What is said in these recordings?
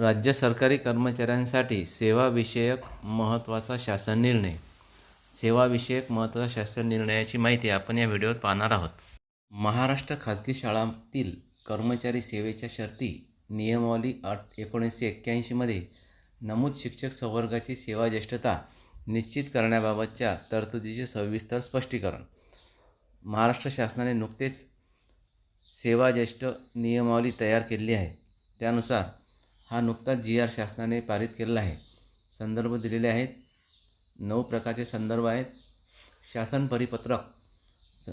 राज्य सरकारी कर्मचाऱ्यांसाठी सेवाविषयक महत्त्वाचा शासन निर्णय. सेवाविषयक महत्त्वाचा शासन निर्णयाची माहिती आपण या व्हिडिओत पाहणार आहोत. महाराष्ट्र खाजगी शाळांतील कर्मचारी सेवेच्या शर्ती नियमावली आठ एकोणीसशे एक्क्याऐंशीमध्ये नमूद शिक्षक संवर्गाची सेवाज्येष्ठता निश्चित करण्याबाबतच्या तरतुदीचे सविस्तर स्पष्टीकरण. महाराष्ट्र शासनाने नुकतेच सेवाज्येष्ठ नियमावली तयार केलेली आहे. त्यानुसार हा नुकताच जी आर शासनाने पारित केलेला आहे. संदर्भ दिलेले आहेत. नऊ प्रकारचे संदर्भ आहेत. शासन परिपत्रक स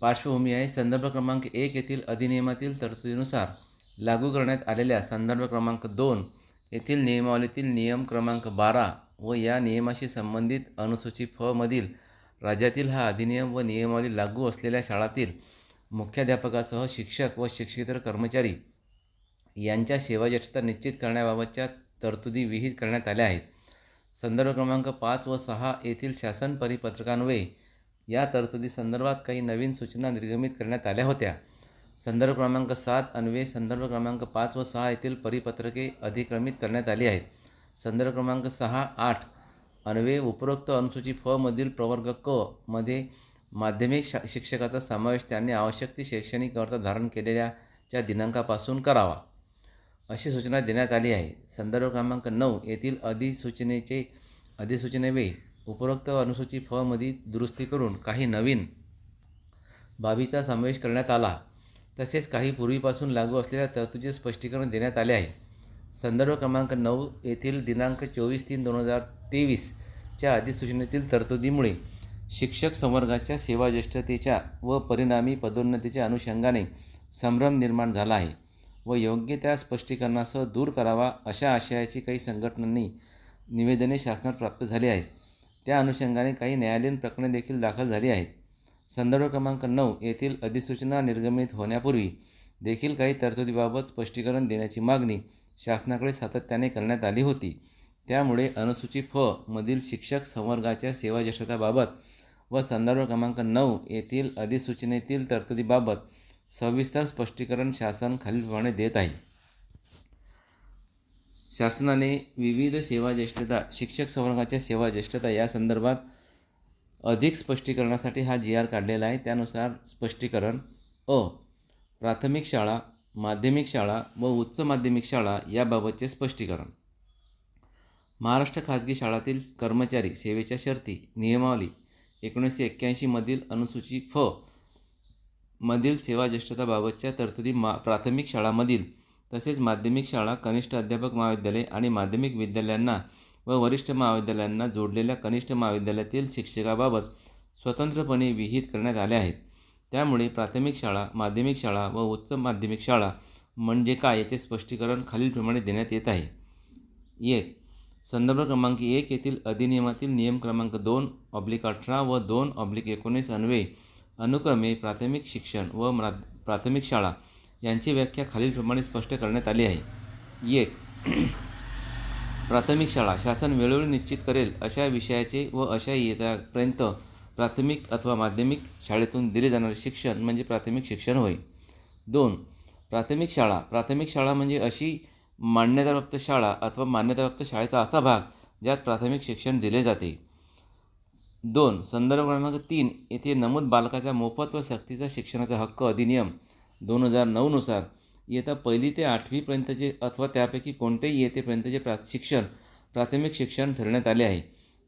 पार्श्वभूमी आहे. संदर्भ क्रमांक एक येथील अधिनियमातील तरतुदीनुसार लागू करण्यात आलेल्या संदर्भ क्रमांक दोन येथील नियमावलीतील नियम क्रमांक बारा व या नियमाशी संबंधित अनुसूची फ मधील राज्यातील हा अधिनियम व नियमावली लागू असलेल्या शाळातील मुख्याध्यापकासह शिक्षक व शिक्षकेतर कर्मचारी यांच्या सेवाज्येष्ठता निश्चित करण्याबाबतच्या तरतुदी विहित करण्यात आल्या आहेत. संदर्भ क्रमांक पाच व सहा येथील शासन परिपत्रकान्वये या तरतुदी संदर्भात काही नवीन सूचना निर्गमित करण्यात आल्या होत्या. संदर्भ क्रमांक सात अन्वये संदर्भ क्रमांक पाच व सहा येथील परिपत्रके अधिक्रमित करण्यात आली आहेत. संदर्भ क्रमांक सहा आठ अन्वये उपरोक्त अनुसूची फ मधील प्रवर्ग क मध्ये माध्यमिक शा शिक्षकाचा समावेश त्यांनी आवश्यक ती शैक्षणिक अर्थ धारण केलेल्याच्या दिनांकापासून करावा. अशी सूचना देण्यात आली आहे. संदर्भ क्रमांक नऊ येथील अधिसूचनेचे अधिसूचनेवेळी उपरोक्त अनुसूची फमध्ये दुरुस्ती करून काही नवीन बाबीचा समावेश करण्यात आला. तसेच काही पूर्वीपासून लागू असलेल्या तरतुदीचे स्पष्टीकरण देण्यात आले आहे. संदर्भ क्रमांक नऊ येथील दिनांक चोवीस तीन दोन हजार तेवीसच्या अधिसूचनेतील तरतुदीमुळे शिक्षक संवर्गाच्या सेवाज्येष्ठतेच्या व परिणामी पदोन्नतीच्या अनुषंगाने संभ्रम निर्माण झाला आहे. व योग्य त्या स्पष्टीकरणासह दूर करावा अशा आशयाची काही संघटनांनी निवेदने शासनात प्राप्त झाली आहेत. त्या अनुषंगाने काही न्यायालयीन प्रकरणे देखील दाखल झाली आहेत. संदर्भ क्रमांक नऊ येथील अधिसूचना निर्गमित होण्यापूर्वी देखील काही तरतुदीबाबत स्पष्टीकरण देण्याची मागणी शासनाकडे सातत्याने करण्यात आली होती. त्यामुळे अनुसूची फ मधील शिक्षक संवर्गाच्या सेवाज्येष्ठताबाबत व संदर्भ क्रमांक नऊ येथील अधिसूचनेतील तरतुदीबाबत सविस्तर स्पष्टीकरण शासन खालीलप्रमाणे देत आहे. शासनाने विविध सेवा ज्येष्ठता शिक्षक संवर्गाच्या सेवा ज्येष्ठता या संदर्भात अधिक स्पष्टीकरणासाठी हा जी आर काढलेला आहे. त्यानुसार स्पष्टीकरण अ. प्राथमिक शाळा माध्यमिक शाळा व उच्च माध्यमिक शाळा याबाबतचे स्पष्टीकरण. महाराष्ट्र खाजगी शाळातील कर्मचारी सेवेच्या शर्ती नियमावली एकोणीसशे एक्क्याऐंशीमधील अनुसूची फ. मधील सेवा ज्येष्ठताबाबतच्या तरतुदी मा प्राथमिक शाळांमधील तसेच माध्यमिक शाळा कनिष्ठ अध्यापक महाविद्यालय आणि माध्यमिक विद्यालयांना व वरिष्ठ महाविद्यालयांना जोडलेल्या कनिष्ठ महाविद्यालयातील शिक्षकाबाबत स्वतंत्रपणे विहित करण्यात आल्या आहेत. त्यामुळे प्राथमिक शाळा माध्यमिक शाळा व उच्च माध्यमिक शाळा म्हणजे काय याचे स्पष्टीकरण खालीलप्रमाणे देण्यात येत आहे. एक संदर्भ क्रमांक एक येथील अधिनियमातील नियम क्रमांक दोन ऑब्लिक अठरा व दोन ऑब्लिक एकोणीस अन्वये अनुक्रमे प्राथमिक शिक्षण व म्रा प्राथमिक शाळा यांची व्याख्या खालीलप्रमाणे स्पष्ट करण्यात आली आहे. एक प्राथमिक शाळा शासन वेळोवेळी निश्चित करेल अशा विषयाचे व अशा इयत्तापर्यंत प्राथमिक अथवा माध्यमिक शाळेतून दिले जाणारे शिक्षण म्हणजे प्राथमिक शिक्षण होय. दोन प्राथमिक शाळा प्राथमिक शाळा म्हणजे अशी मान्यताप्राप्त शाळा अथवा मान्यताप्राप्त शाळेचा असा भाग ज्यात प्राथमिक शिक्षण दिले जाते. दोन संदर्भ क्रमांक तीन येथे नमूद बालकाच्या मोफत व सक्तीचा शिक्षणाचा हक्क अधिनियम दोन हजार नऊनुसार इयत्ता पहिली ते आठवीपर्यंतचे अथवा त्यापैकी कोणत्याही इयत्तेपर्यंतचे प्रा शिक्षण प्राथमिक शिक्षण ठरण्यात आले आहे.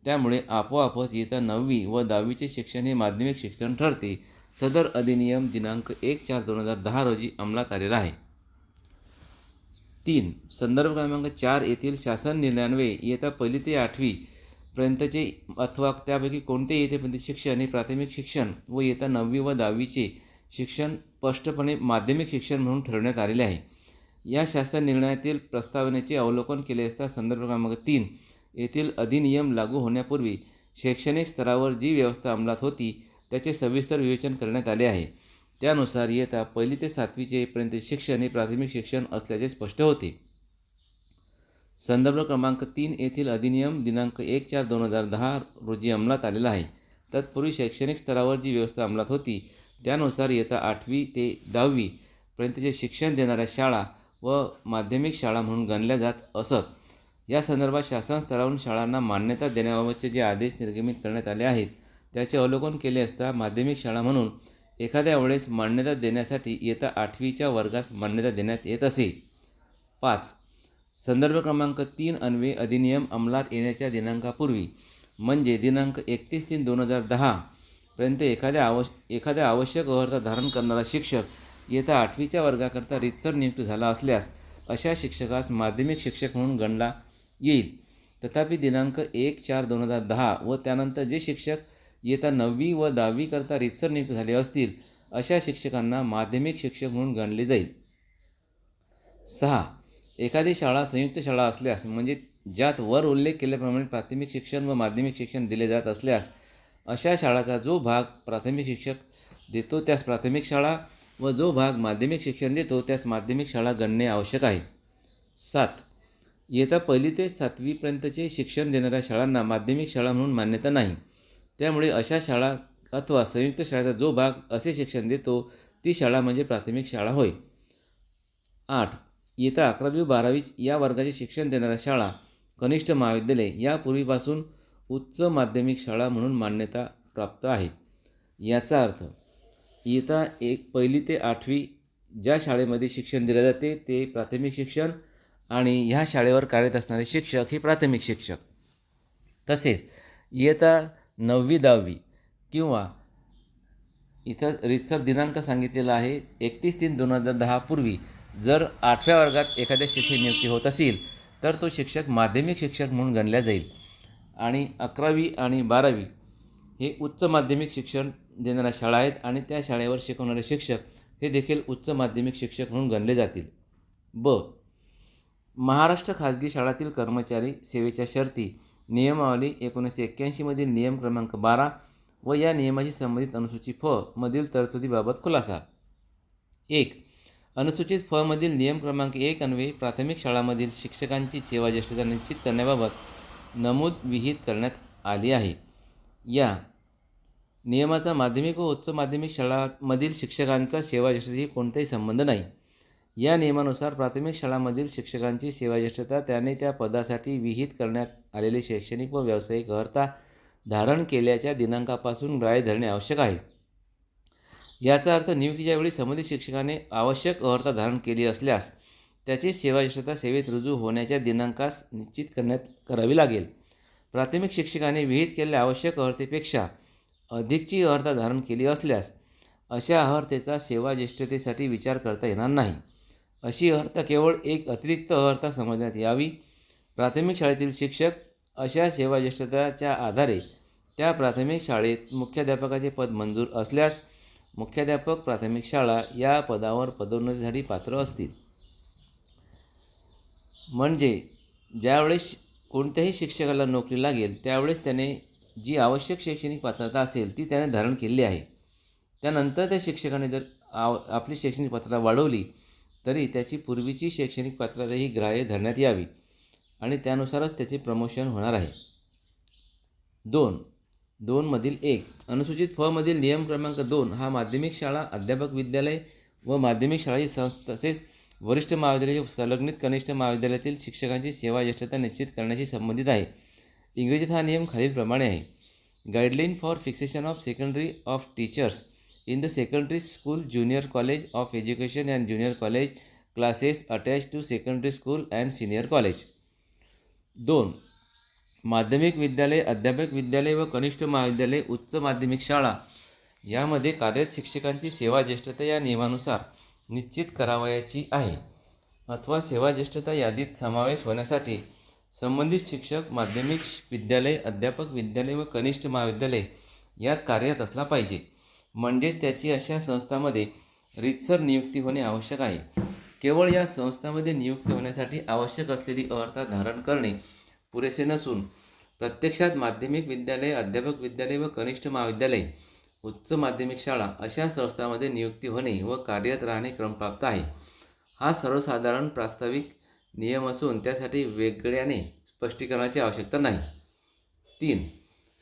त्यामुळे आपोआपच इयत्ता नववी व दहावीचे शिक्षण हे माध्यमिक शिक्षण ठरते. सदर अधिनियम दिनांक एक चार दोन हजार दहा रोजी अंमलात आलेला आहे. तीन संदर्भ क्रमांक चार येथील शासन निर्णयान्वये इयत्ता पहिली ते आठवी पर्यंतचे अथवा त्यापैकी कोणते येथेपर्यंत शिक्षण हे प्राथमिक शिक्षण व येता नववी व दहावीचे शिक्षण स्पष्टपणे माध्यमिक शिक्षण म्हणून ठरवण्यात आलेले आहे. या शासन निर्णयातील प्रस्तावनेचे अवलोकन केले असता संदर्भ क्रमांक तीन येथील अधिनियम लागू होण्यापूर्वी शैक्षणिक स्तरावर जी व्यवस्था अंमलात होती त्याचे सविस्तर विवेचन करण्यात आले आहे. त्यानुसार येता पहिली ते सातवीचे पर्यंत शिक्षण हे प्राथमिक शिक्षण असल्याचे स्पष्ट होते. संदर्भ क्रमांक तीन येथील अधिनियम दिनांक एक चार दोन हजार दहा रोजी अंमलात आलेला आहे. तत्पूर्वी शैक्षणिक स्तरावर जी व्यवस्था अंमलात होती त्यानुसार येत्या आठवी ते दहावी पर्यंतचे शिक्षण देणाऱ्या शाळा व माध्यमिक शाळा म्हणून गणल्या जात असत. या संदर्भात शासन स्तरावरून शाळांना मान्यता देण्याबाबतचे जे आदेश निर्गमित करण्यात आले आहेत त्याचे अवलोकन केले असता माध्यमिक शाळा म्हणून एखाद्या वेळेस मान्यता देण्यासाठी येत्या आठवीच्या वर्गास मान्यता देण्यात येत असे. पाच संदर्भ क्रमांक तीन अन्वये अधिनियम अंमलात येण्याच्या दिनांकापूर्वी म्हणजे दिनांक एकतीस तीन दोन हजार दहापर्यंत एखाद्या आवश्य एखाद्या आवश्यक अहर्ता धारण करणारा शिक्षक येत्या आठवीच्या वर्गाकरता रितसर नियुक्त झाला असल्यास अशा शिक्षकास माध्यमिक शिक्षक म्हणून गणला येईल. तथापि दिनांक एक चार दोन हजार दहा व त्यानंतर जे शिक्षक येत्या नववी व दहावीकरता रितसर नियुक्त झाले असतील अशा शिक्षकांना माध्यमिक शिक्षक म्हणून गणले जाईल. सहा एखादी शाळा संयुक्त शाळा असल्यास म्हणजे ज्यात वर उल्लेख केल्याप्रमाणे प्राथमिक शिक्षण व माध्यमिक शिक्षण दिले जात असल्यास अशा शाळाचा जो भाग प्राथमिक शिक्षक देतो त्यास प्राथमिक शाळा व जो भाग माध्यमिक शिक्षण देतो त्यास माध्यमिक शाळा गणणे आवश्यक आहे. सात. इयत्ता पहिली ते सातवीपर्यंतचे शिक्षण देणाऱ्या शाळांना माध्यमिक शाळा म्हणून मान्यता नाही. त्यामुळे अशा शाळा अथवा संयुक्त शाळेचा जो भाग असे शिक्षण देतो ती शाळा म्हणजे प्राथमिक शाळा होय. आठ. इयत्ता अकरावी बारावी या वर्गाचे शिक्षण देणाऱ्या शाळा कनिष्ठ महाविद्यालय यापूर्वीपासून उच्च माध्यमिक शाळा म्हणून मान्यता प्राप्त आहे याचा अर्थ इयत्ता एक पहिली ते आठवी ज्या शाळेमध्ये शिक्षण दिले जाते ते प्राथमिक शिक्षण आणि ह्या शाळेवर कार्यरत असणारे शिक्षक हे प्राथमिक शिक्षक. तसेच इयत्ता नववी दहावी किंवा इथं रितसर दिनांक सांगितलेला आहे एकतीस तीन दोन हजार दहापूर्वी जर आठव्या वर्गात एखाद्या शिक्षक नियुक्ती होत असेल तर तो शिक्षक माध्यमिक शिक्षक म्हणून गणला जाईल. आणि अकरावी आणि बारावी हे उच्च माध्यमिक शिक्षण देणाऱ्या शाळा आहेत आणि त्या शाळेवर शिकवणारे शिक्षक हे देखील उच्च माध्यमिक शिक्षक म्हणून गणले जातील. ब. महाराष्ट्र खाजगी शाळातील कर्मचारी सेवेच्या शर्ती नियमावली एकोणीसशे एक्क्याऐंशीमधील नियम क्रमांक बारा व या नियमाशी संबंधित अनुसूची फ मधील तरतुदीबाबत खुलासा. एक. अनुसूचित फमधील नियम क्रमांक एक अन्वये प्राथमिक शाळांमधील शिक्षकांची सेवाज्येष्ठता निश्चित करण्याबाबत नमूद विहित करण्यात आली आहे. या नियमाचा माध्यमिक व उच्च माध्यमिक शाळांमधील शिक्षकांचा सेवाज्येष्ठतेशी कोणताही संबंध नाही. या नियमानुसार प्राथमिक शाळांमधील शिक्षकांची सेवाज्येष्ठता त्याने त्या पदासाठी विहित करण्यात आलेले शैक्षणिक व व्यावसायिक अर्हता धारण केल्याच्या दिनांकापासून ग्राह्य धरणे आवश्यक आहे. याचा अर्थ नियुक्तीच्या वेळी संबंधित शिक्षकाने आवश्यक अर्हता धारण केली असल्यास त्याची सेवाजेष्ठता सेवेत रुजू होण्याच्या दिनांकास निश्चित करण्यात करावी लागेल. प्राथमिक शिक्षकाने विहित केलेल्या आवश्यक अर्हतेपेक्षा अधिकची अर्हता धारण केली असल्यास अशा अर्हतेचा सेवाज्येष्ठतेसाठी विचार करता येणार नाही. अशी अर्हता केवळ एक अतिरिक्त अर्हता समजण्यात यावी. प्राथमिक शाळेतील शिक्षक अशा सेवाज्येष्ठताच्या आधारे त्या प्राथमिक शाळेत मुख्याध्यापकाचे पद मंजूर असल्यास मुख्याध्यापक प्राथमिक शाळा या पदावर पदोन्नतीसाठी पात्र असतील. म्हणजे ज्यावेळेस कोणत्याही शिक्षकाला नोकरी लागेल त्यावेळेस त्याने जी आवश्यक शैक्षणिक पात्रता असेल ती त्याने धारण केली आहे. त्यानंतर त्या शिक्षकाने जर आव आपली शैक्षणिक पात्रता वाढवली तरी त्याची पूर्वीची शैक्षणिक पात्रता ही ग्राह्य धरण्यात यावी आणि त्यानुसारच त्याचे प्रमोशन होणार आहे. दोन दोनमधील एक. अनुसूचित फ मधील नियम क्रमांक दोन हा माध्यमिक शाळा अध्यापक विद्यालय व माध्यमिक शाळाची संस्था तसेच वरिष्ठ महाविद्यालयाचे संलग्नित कनिष्ठ महाविद्यालयातील शिक्षकांची सेवा ज्येष्ठता निश्चित करण्याशी संबंधित आहे. इंग्रजीत हा नियम खालीलप्रमाणे आहे. Guideline for fixation of secondary of teachers in the secondary school junior college of education and junior college classes attach to secondary school and senior college दोन. माध्यमिक विद्यालय अध्यापक विद्यालय व कनिष्ठ महाविद्यालय उच्च माध्यमिक शाळा यामध्ये कार्यरत शिक्षकांची सेवाज्येष्ठता या नियमानुसार निश्चित करावयाची आहे. अथवा सेवाज्येष्ठता यादीत समावेश होण्यासाठी संबंधित शिक्षक माध्यमिक विद्यालय अध्यापक विद्यालय व कनिष्ठ महाविद्यालय यात कार्यरत असला पाहिजे. म्हणजेच त्याची अशा संस्थांमध्ये रीतसर नियुक्ती होणे आवश्यक आहे. केवळ या संस्थांमध्ये नियुक्ती होण्यासाठी आवश्यक असलेली अर्हता धारण करणे पुरेसे नसून प्रत्यक्षात माध्यमिक विद्यालय अध्यापक विद्यालय व कनिष्ठ महाविद्यालय उच्च माध्यमिक शाळा अशा संस्थांमध्ये नियुक्ती होणे व कार्यरत राहणे क्रमप्राप्त आहे. हा सर्वसाधारण प्रास्ताविक नियम असून त्यासाठी वेगळ्याने स्पष्टीकरणाची आवश्यकता नाही. तीन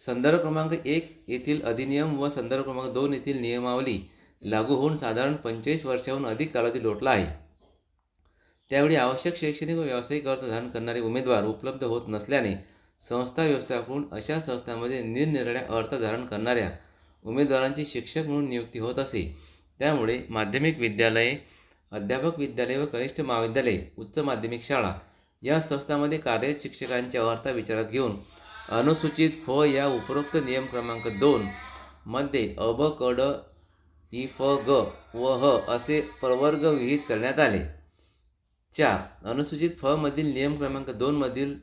संदर्भ क्रमांक एक येथील अधिनियम व संदर्भ क्रमांक दोन येथील नियमावली लागू होऊन साधारण पंचेचाळीस वर्षाहून अधिक कालावधी लोटला आहे. त्यावेळी आवश्यक शैक्षणिक व व्यावसायिक अर्थ धारण करणारे उमेदवार उपलब्ध होत नसल्याने संस्था व्यवस्थापकडून अशा संस्थांमध्ये निरनिराळ्या अर्थ धारण करणाऱ्या उमेदवारांची शिक्षक म्हणून नियुक्ती होत असे. त्यामुळे माध्यमिक विद्यालये अध्यापक विद्यालय व कनिष्ठ महाविद्यालय उच्च माध्यमिक शाळा या संस्थांमध्ये कार्यरत शिक्षकांच्या अर्थ विचारात घेऊन अनुसूचित फ या उपरोक्त नियम क्रमांक दोन मध्ये अब कड इ फ ग व ह असे प्रवर्ग विहित करण्यात आले. चार. अनुसूचित फ मधील नियम क्रमांक दोनमधील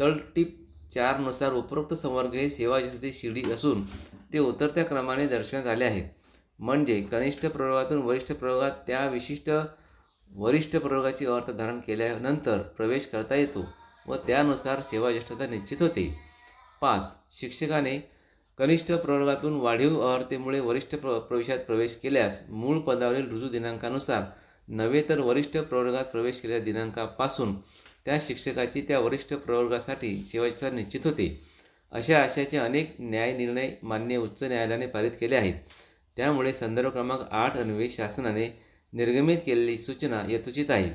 तळटीप चारनुसार उपरोक्त संवर्ग हे सेवा यशस्वी शिडी असून ते उतरत्या क्रमाने दर्शवण्यात आले आहे. म्हणजे कनिष्ठ प्रवर्गातून वरिष्ठ प्रयोगात त्या विशिष्ट वरिष्ठ प्रवर्गाची अर्थ धारण केल्यानंतर प्रवेश करता येतो व त्यानुसार सेवा ज्येष्ठता निश्चित होते. पाच. शिक्षकाने कनिष्ठ प्रवर्गातून वाढीव अर्हतेमुळे वरिष्ठ प्र प्रवेशात प्रवेश केल्यास मूळ पदावरील रुजू दिनांकानुसार नव्हे तर वरिष्ठ प्रवर्गात प्रवेश केलेल्या दिनांकापासून त्या शिक्षकाची त्या वरिष्ठ प्रवर्गासाठी सेवाज्येष्ठता निश्चित होते. अशा आशयाचे अनेक न्याय निर्णय मान्य उच्च न्यायालयाने पारित केले आहेत. त्यामुळे संदर्भ क्रमांक आठ अन्वये शासनाने निर्गमित केलेली सूचना यथोचित आहे.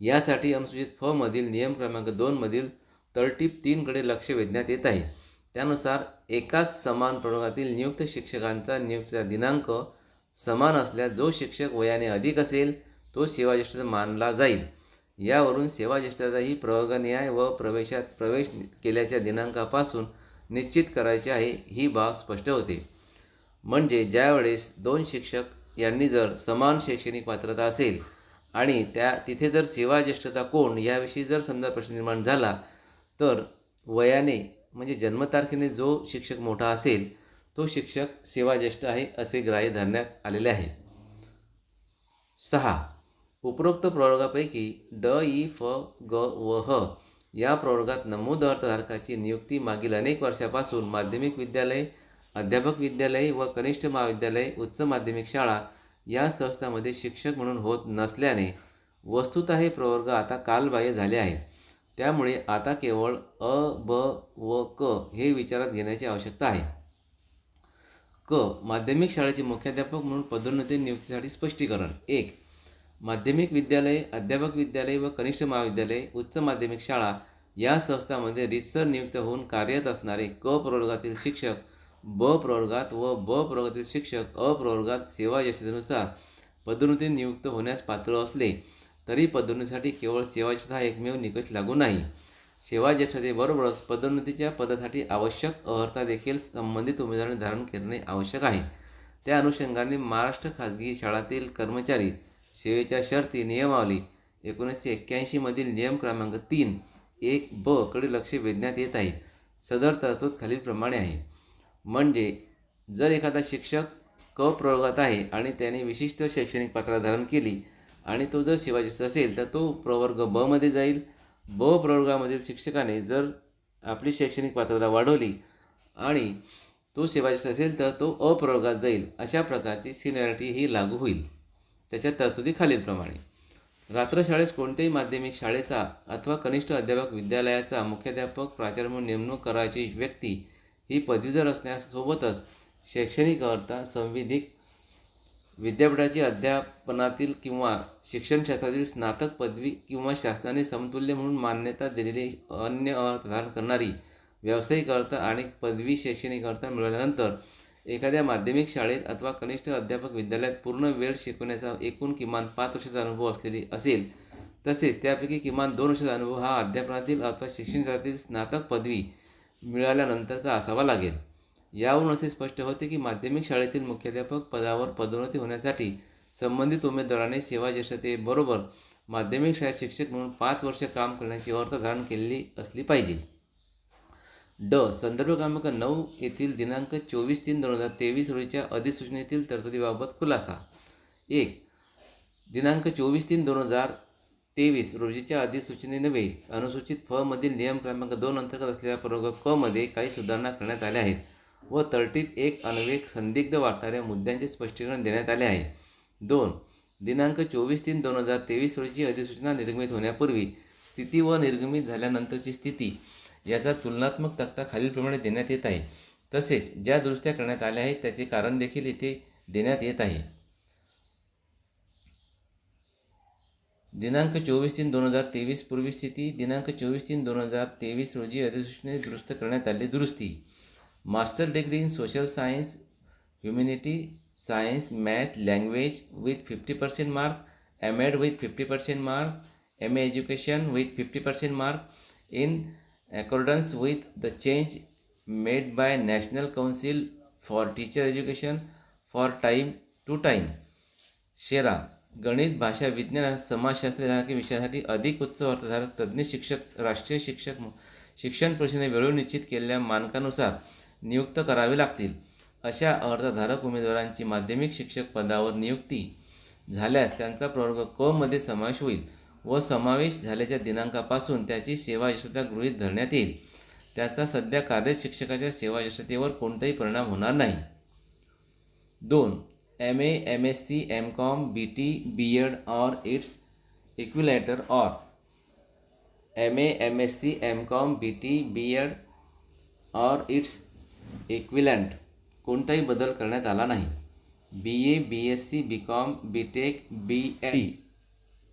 यासाठी अनुसूचित फ मधील नियम क्रमांक दोनमधील तळटीप तीनकडे लक्ष वेधण्यात येत आहे. त्यानुसार एकाच समान प्रवर्गातील नियुक्त शिक्षकांचा नियुक्तीचा दिनांक समान असल्यास जो शिक्षक वयाने अधिक असेल तो सेवाज्येष्ठता मानला जाईल. यावरून सेवाज्येष्ठता ही प्रवर्गन्याय व प्रवेशात प्रवेश केल्याच्या दिनांकापासून निश्चित करायची आहे ही बाब स्पष्ट होते. म्हणजे ज्यावेळेस दोन शिक्षक यांनी जर समान शैक्षणिक पात्रता असेल आणि त्या तिथे जर सेवाज्येष्ठता कोण याविषयी जर समजा प्रश्न निर्माण झाला तर वयाने म्हणजे जन्मतारखेने जो शिक्षक मोठा असेल तो शिक्षक सेवाज्येष्ठ आहे असे ग्राह्य धरण्यात आलेले आहे. सहा उपरोक्त प्रवर्गापैकी ड ई फ ग व ह या प्रवर्गात नमूद अर्थधारकाची नियुक्ती मागील अनेक वर्षापासून माध्यमिक विद्यालय अध्यापक विद्यालय व कनिष्ठ महाविद्यालय उच्च माध्यमिक शाळा या संस्थांमध्ये शिक्षक म्हणून होत नसल्याने वस्तुतः हे प्रवर्ग आता कालबाह्य झाले आहे. त्यामुळे आता केवळ अ ब व क हे विचारात घेण्याची आवश्यकता आहे. क माध्यमिक शाळेचे मुख्याध्यापक म्हणून पदोन्नती नियुक्तीसाठी स्पष्टीकरण. एक माध्यमिक विद्यालय अध्यापक विद्यालय व कनिष्ठ महाविद्यालय उच्च माध्यमिक शाळा या संस्थांमध्ये रितसर नियुक्त होऊन कार्यरत असणारे क प्रवर्गातील शिक्षक ब प्रवर्गात व ब प्रवर्गातील शिक्षक अ प्रवर्गात सेवा यशतेनुसार पदोन्नती नियुक्त होण्यास पात्र असले तरी पदोन्नतीसाठी केवळ सेवाज्येष्ठता हा एकमेव निकष लागू नाही. सेवाज्येष्ठतेबरोबरच पदोन्नतीच्या पदासाठी आवश्यक अर्हता देखील संबंधित उमेदवारांनी धारण करणे आवश्यक आहे. त्या अनुषंगाने महाराष्ट्र खाजगी शाळातील कर्मचारी सेवेच्या शर्ती नियमावली. एकोणीसशे एक्क्याऐंशीमधील नियम क्रमांक तीन एक ब कडे लक्ष वेधण्यात येत आहे. सदर तरतूद खालीलप्रमाणे आहे. म्हणजे जर एखादा शिक्षक क प्रवर्गात आहे आणि त्याने विशिष्ट शैक्षणिक पात्र धारण केली आणि तो जर शिवाजीचा असेल तर तो प्रवर्ग ब मध्ये जाईल. ब प्रवर्गामधील शिक्षकाने जर आपली शैक्षणिक पात्रता वाढवली आणि तो सेवाजीचा असेल तर तो अप्रवर्गात जाईल. अशा प्रकारची सिनियरिटी ही लागू होईल. त्याच्या तरतुदी खालीलप्रमाणे रात्रशाळेस कोणत्याही माध्यमिक शाळेचा अथवा कनिष्ठ अध्यापक विद्यालयाचा मुख्याध्यापक प्राचार्य म्हणून नेमणूक करायची व्यक्ती ही पदवीधर असण्यासोबतच शैक्षणिक संविधिक विद्यापीठाची अध्यापनातील किंवा शिक्षण क्षेत्रातील स्नातक पदवी किंवा शासनाने समतुल्य म्हणून मान्यता दिलेली अन्य अर्थ धारण करणारी व्यावसायिक अर्थ आणि पदवी शैक्षणिक अर्थ मिळाल्यानंतर एखाद्या माध्यमिक शाळेत अथवा कनिष्ठ अध्यापक विद्यालयात पूर्ण वेळ शिकवण्याचा एकूण किमान पाच वर्षाचा अनुभव असलेली असेल तसेच त्यापैकी किमान दोन वर्षाचा अनुभव हा अध्यापनातील अथवा शिक्षण क्षेत्रातील स्नातक पदवी मिळाल्यानंतरचा असावा लागेल. यावरून असे स्पष्ट होते की माध्यमिक शाळेतील मुख्याध्यापक पदावर पदोन्नती होण्यासाठी संबंधित उमेदवाराने सेवाज्येष्ठतेबरोबर माध्यमिक शाळेत शिक्षक म्हणून पाच वर्ष काम करण्याची अर्थ धारण केलेली असली पाहिजे. ड संदर्भ क्रमांक नऊ येथील दिनांक चोवीस तीन दोन हजार तेवीस रोजीच्या अधिसूचनेतील तरतुदीबाबत खुलासा. एक दिनांक चोवीस तीन दोन हजार तेवीस रोजीच्या अधिसूचने नव्हे अनुसूचित फ मधील नियम क्रमांक दोन अंतर्गत असलेल्या प्रयोग क मध्ये काही सुधारणा करण्यात आल्या आहेत व तरटीत एक अन्वये संदिग्ध वाटणाऱ्या मुद्द्यांचे स्पष्टीकरण देण्यात आले आहे. दोन दिनांक चोवीस तीन दोन हजार तेवीस रोजी अधिसूचना निर्गमित होण्यापूर्वी स्थिती व निर्गमित झाल्यानंतरची स्थिती याचा तुलनात्मक तक्ता खालीलप्रमाणे देण्यात येत आहे. तसेच ज्या दुरुस्त्या करण्यात आल्या आहेत त्याचे कारण देखील इथे देण्यात येत आहे. दिनांक चोवीस तीन दोन हजार तेवीस पूर्वी स्थिती दिनांक चोवीस तीन दोन हजार तेवीस रोजी अधिसूचने दुरुस्त करण्यात आली दुरुस्ती. Master degree in social science humanity science math language with fifty percent mark M Ed with fifty percent mark M A education with fifty percent mark. In accordance with the change made by National Council for Teacher Education for time to time. शेरा गणित भाषा विज्ञान समाजशास्त्र यासारख्या विषयासाठी अधिक उच्च अर्थधारक तज्ज्ञ शिक्षक राष्ट्रीय शिक्षक शिक्षण परिषदेने वेळोवेळी निश्चित केलेल्या मानकानुसार नियुक्त करावे लागतील अशा अर्थधारक उमेदवारांची माध्यमिक शिक्षक पदावर नियुक्ती झाल्यास त्यांचा प्रवर्ग क मध्ये समावेश होईल व समावेश झाल्याच्या दिनांकापासून त्याची सेवा सेवायशता गृहीत धरण्यात येईल. त्याचा सध्या कार्यरत शिक्षकाच्या सेवायशतेवर कोणताही परिणाम होणार नाही. दोन M A M S C M com B T B Ed or its equivalent or M A M S C M com B T B Ed or its equivalent कोणताही बदल करण्यात आला नाही. B A B S C B com B tech B T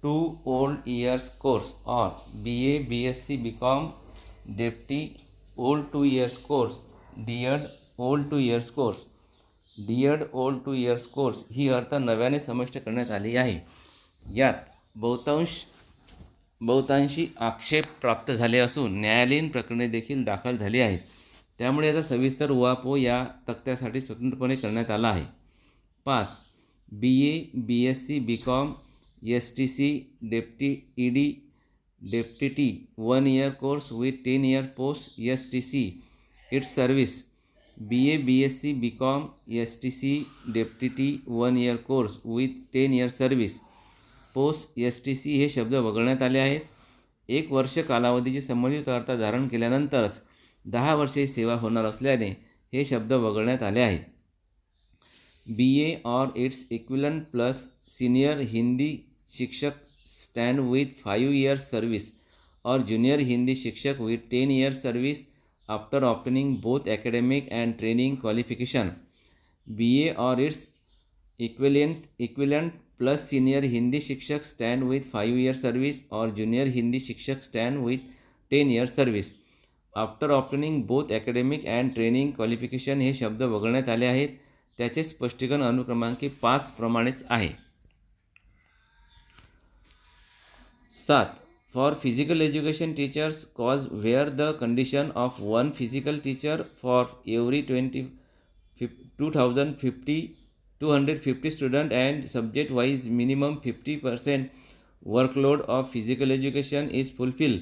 two old years course और B A B S C B com deputy old two years course D Ed old two years course D Ed old two years course ही अर्थ नव्याने समाविष्ट करण्यात आली आहे. यात बहुतांश बहुतांशी आक्षेप प्राप्त झाले असून न्यायालयीन प्रकरणे देखील दाखल झाली आहेत. त्यामुळे याचा सविस्तर उहापो या तक्त्यासाठी स्वतंत्रपणे करण्यात आला आहे. पाच B A B S C B com S T C deputy E D deputy T one year course with ten year post S T C its service B A B S C B com S T C deputy T one year course with ten year service post S T C हे शब्द वगळण्यात आले आहेत. एक वर्ष कालावधीची संबंधित अर्थ धारण केल्यानंतरच दहा वर्षे सेवा होणार असल्याने हे शब्द वगळण्यात आले आहे. B A or its equivalent plus senior Hindi शिक्षक stand with five years service और ज्युनियर हिंदी शिक्षक with ten years service after opting both academic and training qualification. B A or its equivalent equivalent plus senior Hindi शिक्षक stand with five year service और junior Hindi शिक्षक stand with ten year service. After opting both academic and training qualification हे शब्द वगळण्यात आले आहेत. त्याचे स्पष्टीकरण अनुक्रमांकी पाच प्रमाणेच आहे. सात for physical education teachers cause where the condition of one physical teacher for every twenty fif two thousand fifty two hundred fifty student and subject wise minimum fifty percent workload of physical education is fulfil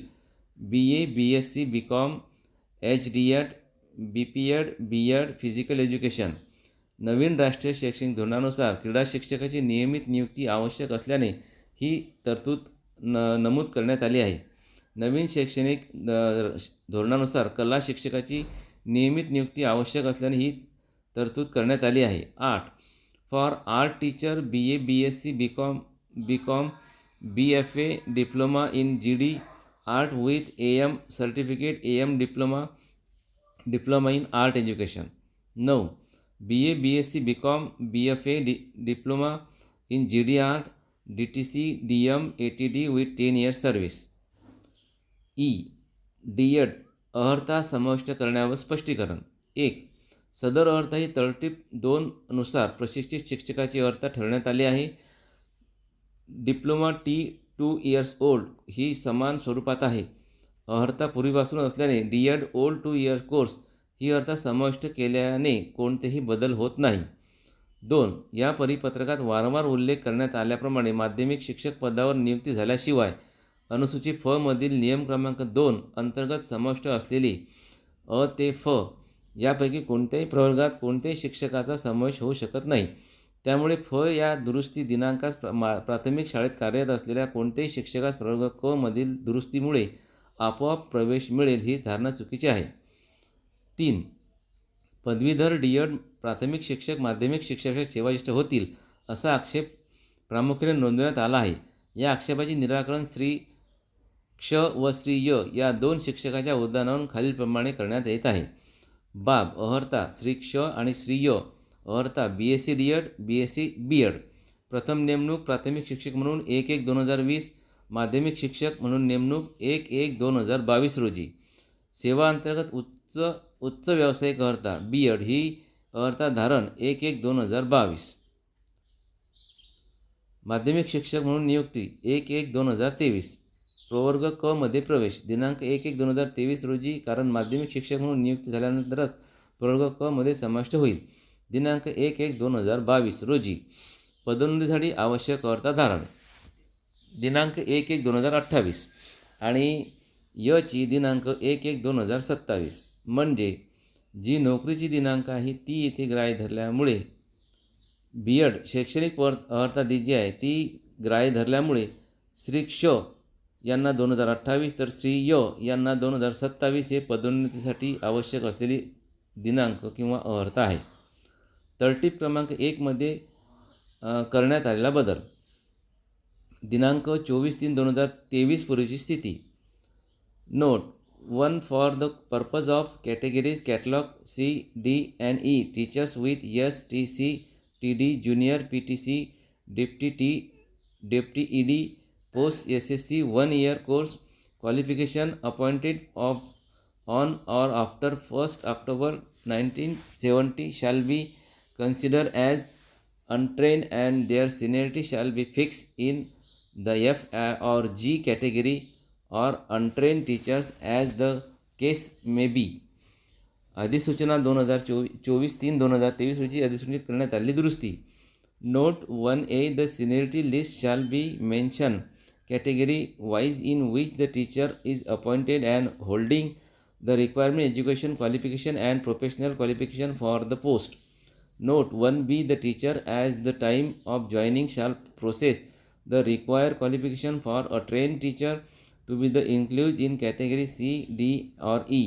B A B S C B com H D Ed B P Ed B Ed physical education नवीन राष्ट्रीय शैक्षणिक धोरणानुसार क्रीडा शिक्षकाची नियमित नियुक्ती आवश्यक असल्याने ही तरतूद न नमूद करण्यात आली आहे. नवीन शैक्षणिक द- धोरणानुसार कला शिक्षकाची नियमित नियुक्ती आवश्यक असल्याने ही तरतूद करण्यात आली आहे. आठ for art teacher B A B S C B com B com B F A diploma in G D art with A M certificate A M diploma diploma in art education. नऊ B A B S C B com B F A D diploma in G D art D T C D M A T D with ten years service E D Ed अर्हता समाविष्ट करण्यावर स्पष्टीकरण. एक सदर अर्हता ही तळटीप दोन नुसार प्रशिक्षित शिक्षकाची अर्थ ठरवण्यात आली आहे. Diploma T two years old ही समान स्वरूपात आहे. अर्हता पूर्वीपासून असल्याने D Ed old two year course ही अर्थ समाविष्ट केल्याने कोणतेही बदल होत नाही. दोन या परिपत्रकात वारंवार उल्लेख करण्यात आल्याप्रमाणे माध्यमिक शिक्षक पदावर नियुक्ती झाल्याशिवाय अनुसूची फ मधील नियम क्रमांक दोन अंतर्गत समाविष्ट असलेली अ ते फ यापैकी कोणत्याही प्रवर्गात कोणत्याही शिक्षकाचा समावेश होऊ शकत नाही. त्यामुळे फ या दुरुस्ती दिनांकास प्र मा प्राथमिक शाळेत कार्यरत असलेल्या कोणत्याही शिक्षकास प्रवर्ग क मधील दुरुस्तीमुळे आपोआप प्रवेश मिळेल ही धारणा चुकीची आहे. तीन पदवीधर डी एड प्राथमिक शिक्षक माध्यमिक शिक्षकाच्या सेवाशिष्ट होतील असा आक्षेप प्रामुख्याने नोंदवण्यात आला आहे. या आक्षेपाचे निराकरण श्री क्ष व श्री य या दोन शिक्षकाच्या उदाहरणावरून खालीलप्रमाणे करण्यात येत आहे. बाब अहर्ता श्री क्ष आणि श्री य अहर्ता B S C D Ed B S C B Ed प्रथम नेमणूक प्राथमिक शिक्षक म्हणून एक एक दोन हजार वीस माध्यमिक शिक्षक म्हणून नेमणूक एक एक दोन हजार बावीस रोजी. सेवा अंतर्गत उच्च उच्च व्यावसायिक अर्हता बी एड ही अर्हता धारण एक एक दोन हजार बावीस. माध्यमिक शिक्षक म्हणून नियुक्ती एक एक दोन हजार तेवीस. प्रवर्ग क मध्ये प्रवेश दिनांक एक एक दोन हजार तेवीस रोजी कारण माध्यमिक शिक्षक म्हणून नियुक्ती झाल्यानंतरच प्रवर्ग क मध्ये समाविष्ट होईल. दिनांक एक एक दोन हजार बावीस रोजी पदोन्नतीसाठी आवश्यक अर्हता धारण. दिनांक एक एक दोन हजार अठ्ठावीस आणि यची दिनांक एक एक दोन हजार सत्तावीस. म्हणजे जी नोकरीची दिनांक आहे ती येथे ग्राह्य धरल्यामुळे बी एड शैक्षणिक वर अर्हता दी जी आहे ती ग्राह्य धरल्यामुळे श्री क्ष यांना दोन हजार अठ्ठावीस तर श्री य यांना दोन हजार सत्तावीस हे पदोन्नतीसाठी आवश्यक असलेली दिनांक किंवा अर्हता आहे. तळटीप क्रमांक एकमध्ये करण्यात आलेला बदल. दिनांक चोवीस तीन दोन हजार तेवीस पूर्वीची स्थिती. Note one for the purpose of categories catalog C, D and E. Teachers with S, TD, Junior, PTC, Deputy T, Deputy ED, Post SSC one year course qualification appointed of on or after 1st October 1970 shall be considered as untrained and their seniority shall be fixed in the F or G category or untrained teachers as the case may be अधिसूचना दोन हजार चोवी चोवीस तीन दोन हजार तेवीस रोजी अधिसूचित करण्यात आली दुरुस्ती. Note one A the seniority list shall be mention category wise in which the teacher is appointed and holding the requirement education qualification and professional qualification for the post note one B the teacher as the time of joining shall process the require qualification for a train teacher to be the included in category c d or e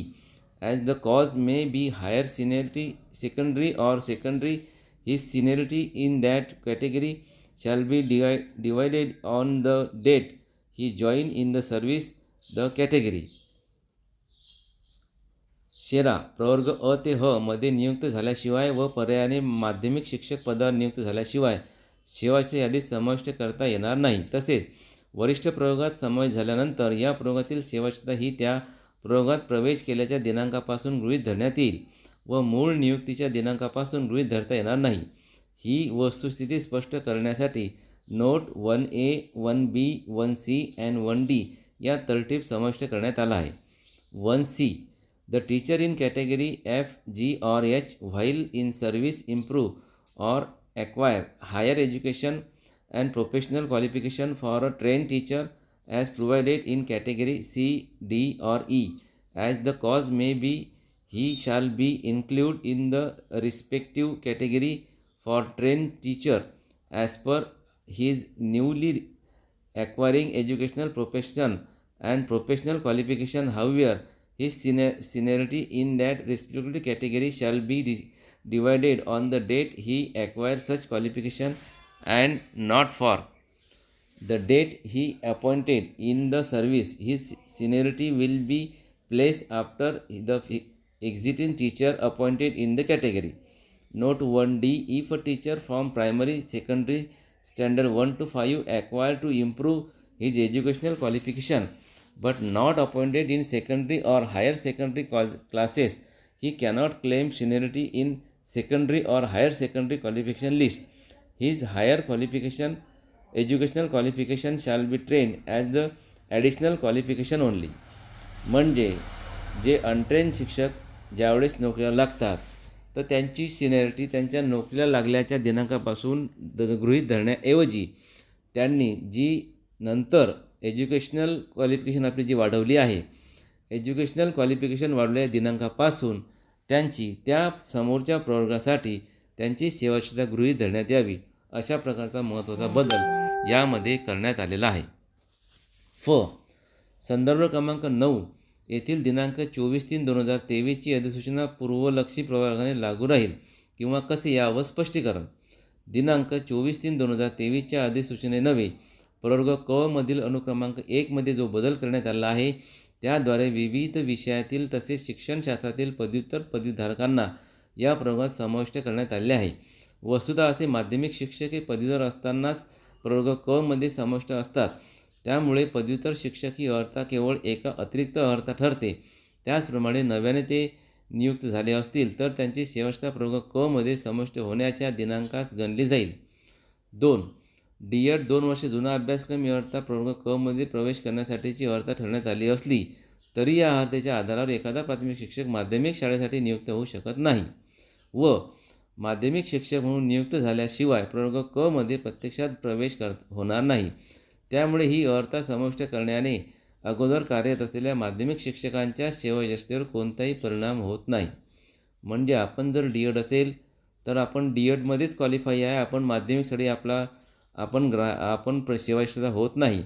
as the cause may be higher seniority secondary or secondary his seniority in that category shall be di divided on the date he joined in the service the category शेरा प्रवर्ग अ ते ह मध्ये नियुक्त झाल्याशिवाय व पर्यायाने माध्यमिक शिक्षक पदावर नियुक्त झाल्याशिवाय सेवाच्या यादीत समाविष्ट करता येणार नाही तसेच वरिष्ठ प्रयोगात समावेश झाल्यानंतर या प्रयोगातील सेवाक्षता ही त्या प्रयोगात प्रवेश केल्याच्या दिनांकापासून गृहीत धरण्यात येईल व मूळ नियुक्तीच्या दिनांकापासून गृहीत धरता येणार नाही. ही वस्तुस्थिती स्पष्ट करण्यासाठी note one A one B one C and one D या तरटीप समाविष्ट करण्यात आला आहे. One C the teacher in category F G or H while in service improve or acquire higher education and professional qualification for a trained teacher as provided in category C, D, or E. As the cause may be, he shall be included in the respective category for trained teacher as per his newly acquiring educational profession and professional qualification. However, his seniority in that respective category shall be divided on the date he acquires such qualification and not for the date he appointed in the service. His seniority will be placed after the exiting teacher appointed in the category. Note 1D If a teacher from primary, secondary, standard 1 to 5 acquired to improve his educational qualification but not appointed in secondary or higher secondary classes, he cannot claim seniority in secondary or higher secondary qualification list. His higher qualification, educational qualification shall be trained as the additional qualification only म्हणजे जे untrained शिक्षक ज्यावेळेस नोकरीला लागतात तर त्यांची seniority त्यांच्या नोकरीला लागल्याच्या दिनांकापासून द गृहीत धरण्याऐवजी त्यांनी जी नंतर एज्युकेशनल क्वालिफिकेशन आपली जी वाढवली आहे एज्युकेशनल क्वालिफिकेशन वाढवलेल्या दिनांकापासून त्यांची त्या समोरच्या प्रवर्गासाठी त्यांची सेवाक्षता गृहीत धरण्यात यावी. अशा प्रकारचा महत्त्वाचा बदल यामध्ये करण्यात आलेला आहे. फ. संदर्भ क्रमांक नऊ येथील दिनांक चोवीस तीन दोन हजार तेवीसची अधिसूचना पूर्वलक्षी प्रवर्गाने लागू राहील किंवा कसे यावं स्पष्टीकरण? दिनांक चोवीस तीन दोन हजार तेवीसच्या अधिसूचनेनव्हे प्रवर्ग क मधील अनुक्रमांक एकमध्ये जो बदल करण्यात आला आहे त्याद्वारे विविध विषयातील तसेच शिक्षणशास्त्रातील पदव्युत्तर पदवीधारकांना या प्रवर्गात समाविष्ट करण्यात आले आहे. वस्तुतः असे माध्यमिक शिक्षक हे पदवीधर असतानाच प्रवर्ग क मध्ये समाविष्ट असतात. त्यामुळे पदव्युत्तर शिक्षक ही अर्हता केवळ एका अतिरिक्त अर्हता ठरते. त्याचप्रमाणे नव्याने ते नियुक्त झाले असतील तर त्यांची शेवटचा प्रवर्ग क मध्ये समाविष्ट होण्याच्या दिनांकास गणली जाईल. दोन डी एड दोन वर्ष जुना अभ्यासक्रम ही अर्हता प्रवर्ग क मध्ये प्रवेश करण्यासाठीची अर्हता ठरवण्यात आली असली तरी या अर्हतेच्या आधारावर एखादा प्राथमिक शिक्षक माध्यमिक शाळेसाठी नियुक्त होऊ शकत नाही. व माध्यमिक शिक्षक म्हणून नियुक्त झाल्याशिवाय प्रवर्ग क मध्ये प्रत्यक्षात प्रवेश कर होणार नाही. त्यामुळे ही अर्हता समाविष्ट करण्याने अगोदर कार्यरत असलेल्या माध्यमिक शिक्षकांच्या सेवायशस्तेवर कोणताही परिणाम होत नाही. म्हणजे आपण जर डी एड असेल तर आपण डी एडमध्येच क्वालिफाय आहे. आपण माध्यमिकसाठी आपला आपण ग्रा आपण प्र सेवायशस्ता होत नाही.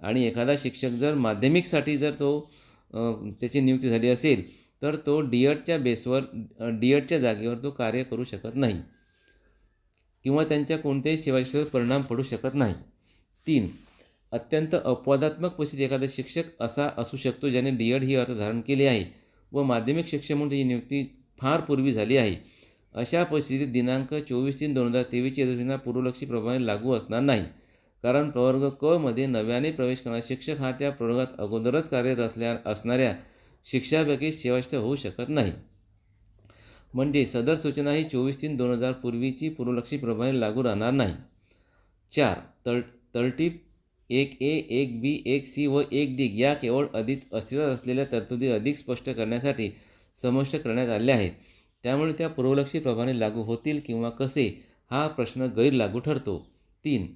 आणि एखादा शिक्षक जर माध्यमिकसाठी जर तो त्याची नियुक्ती झाली असेल तर तो डीएडच्या बेसवर डीएडच्या जागेवर तो कार्य करू शकत नाही. किंवा त्यांच्या कोणत्याही सेवाशेवर परिणाम पडू शकत नाही. तीन अत्यंत अपवादात्मक परिस्थितीत एखादा शिक्षक असा असू शकतो ज्याने डी एड ही अर्थ धारण केली आहे व माध्यमिक शिक्षक म्हणून ही नियुक्ती फार पूर्वी झाली आहे. अशा परिस्थितीत दिनांक चोवीस तीन दोन हजार तेवीसची अधिसूचना पूर्वलक्षी प्रमाणे लागू असणार नाही. कारण प्रवर्ग क मध्ये नव्याने प्रवेश करणारा शिक्षक हा त्या प्रवर्गात अगोदरच कार्यरत असल्या असणाऱ्या शिक्षकापैकी सेवाश्रय होऊ शकत नाही. म्हणजे सदर सूचना ही चोवीस तीन दोन हजार पूर्वीची पूर्वलक्षी प्रभावी लागू राहणार नाही. चार तळ तळटीप एक ए एक बी एक सी व एक डी या केवळ अधिक अस्तित्वात असलेल्या तरतुदी अधिक स्पष्ट करण्यासाठी समाविष्ट करण्यात आल्या आहेत. त्यामुळे त्या पूर्वलक्षी प्रभावी लागू होतील किंवा कसे हा प्रश्न गैरलागू ठरतो. तीन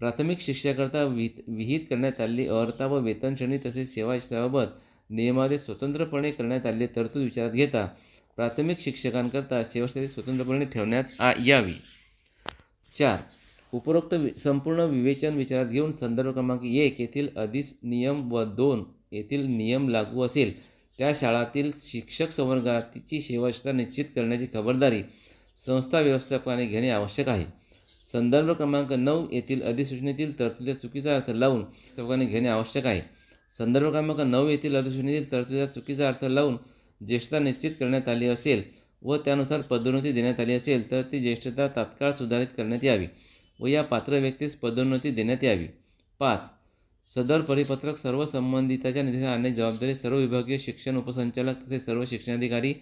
प्राथमिक शिक्षाकरता विहित विहित करण्यात आलेली अर्हता व वेतन श्रेणी तसेच सेवाबाबत नियमावली स्वतंत्रपणे करण्यात आलेली तरतूद विचारात घेता. प्राथमिक शिक्षकांकरता सेवास्थळी स्वतंत्रपणे ठेवण्यात आ यावी. चार. उपरोक्त वि संपूर्ण विवेचन विचारात घेऊन संदर्भ क्रमांक एक येथील अधिस नियम व दोन येथील नियम लागू असेल. त्या शाळातील शिक्षक संवर्गाची सेवाक्षता निश्चित करण्याची खबरदारी संस्था व्यवस्थापकाने घेणे आवश्यक आहे. संदर्भ क्रमांक नऊ येथील अधिसूचनेतील तरतुदीचा चुकीचा अर्थ लावून व्यवस्थापकाने घेणे आवश्यक आहे. संदर्भ क्रमांक नऊ येथील अधिसूचनेतील तरतुदीचा चुकीचा अर्थ लावून ज्येष्ठता निश्चित करण्यात आली असेल व त्यानुसार पदोन्नती देण्यात आली असेल तर ती ज्येष्ठता तात्काळ सुधारित करण्यात यावी व या पात्र व्यक्तीस पदोन्नती देण्यात यावी. पाच. सदर परिपत्रक सर्व संबंधिताच्या निर्देशात आणण्याची जबाबदारी सर्व विभागीय शिक्षण उपसंचालक तसेच सर्व शिक्षणाधिकारी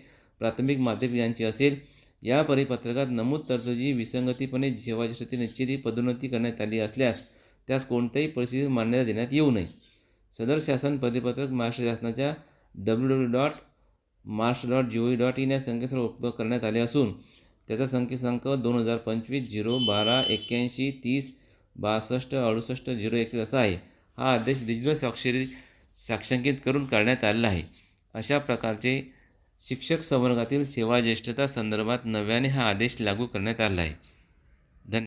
प्राथमिक माध्यमिक यांची असेल या परिपत्रकात नमूद तरतुदी विसंगतीपणे सेवाज्येष्ठते निश्चिती पदोन्नती करण्यात आली असल्यास त्यास कोणत्याही परिस्थितीत मान्यता देण्यात येऊ नये. सदर शासन परिपत्रक महाराष्ट्र शासनाच्या W W dot Maharashtra dot G O dot in या संकेतस्थळ उपलब्ध करण्यात आले असून त्याचा संकेतांक दोन हजार पंचवीस झिरो बारा एक्क्याऐंशी तीस बासष्ट अडुसष्ट झिरो एकवीस असा आहे. हा आदेश डिजिटल स्वाक्षरी साक्षांकित करून काढण्यात आलेला आहे. अशा प्रकारचे शिक्षक संवर्गातील सेवा ज्येष्ठता संदर्भात नव्याने हा आदेश लागू करण्यात आला आहे.